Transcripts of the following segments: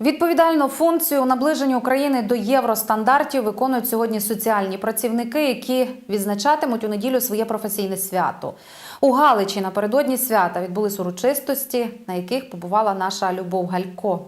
Відповідальну функцію у наближенні України до євростандартів виконують сьогодні соціальні працівники, які відзначатимуть у неділю своє професійне свято. У Галичі напередодні свята відбулись урочистості, на яких побувала наша Любов Галько.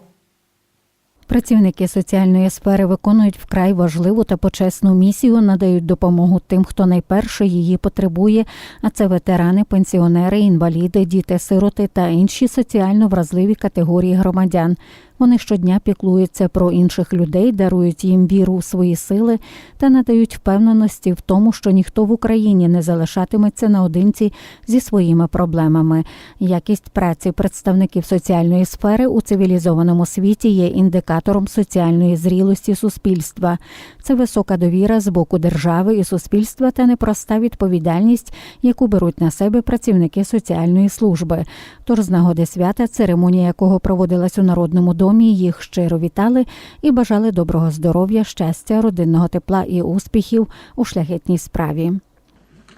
Працівники соціальної сфери виконують вкрай важливу та почесну місію, надають допомогу тим, хто найперше її потребує. А це ветерани, пенсіонери, інваліди, діти, сироти та інші соціально вразливі категорії громадян. Вони щодня піклуються про інших людей, дарують їм віру у свої сили та надають впевненості в тому, що ніхто в Україні не залишатиметься наодинці зі своїми проблемами. Якість праці представників соціальної сфери у цивілізованому світі є індикатором соціальної зрілості суспільства. Це висока довіра з боку держави і суспільства та непроста відповідальність, яку беруть на себе працівники соціальної служби. Тож з нагоди свята, церемонія якого проводилась у народному домі, їх щиро вітали і бажали доброго здоров'я, щастя, родинного тепла і успіхів у шляхетній справі.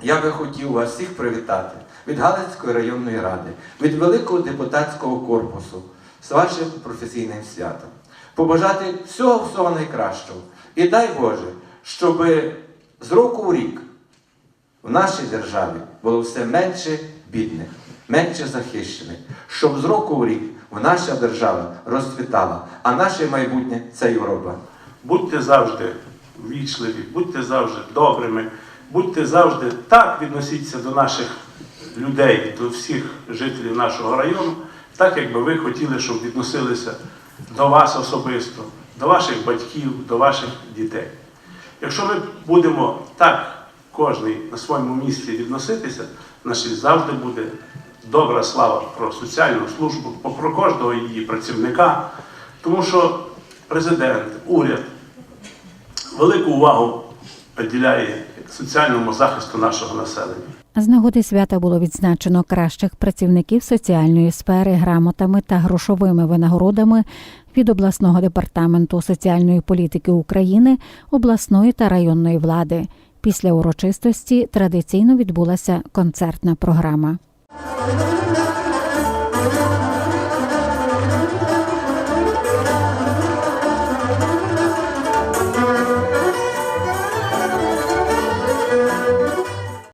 Я би хотів вас всіх привітати від Галицької районної ради, від великого депутатського корпусу з вашим професійним святом. Побажати всього всього найкращого. І дай Боже, щоб з року в рік в нашій державі було все менше бідних, менше захищених, щоб з року в рік наша держава розцвітала, а наше майбутнє це Європа. Будьте завжди ввічливі, будьте завжди добрими, будьте завжди так відносіться до наших людей, до всіх жителів нашого району, так як би ви хотіли, щоб відносилися до вас особисто, до ваших батьків, до ваших дітей. Якщо ми будемо так кожний на своєму місці відноситися, значить завжди буде добра слава про соціальну службу, про кожного її працівника, тому що президент, уряд велику увагу приділяє соціальному захисту нашого населення. З нагоди свята було відзначено кращих працівників соціальної сфери грамотами та грошовими винагородами від обласного департаменту соціальної політики України, обласної та районної влади. Після урочистості традиційно відбулася концертна програма. Thank you.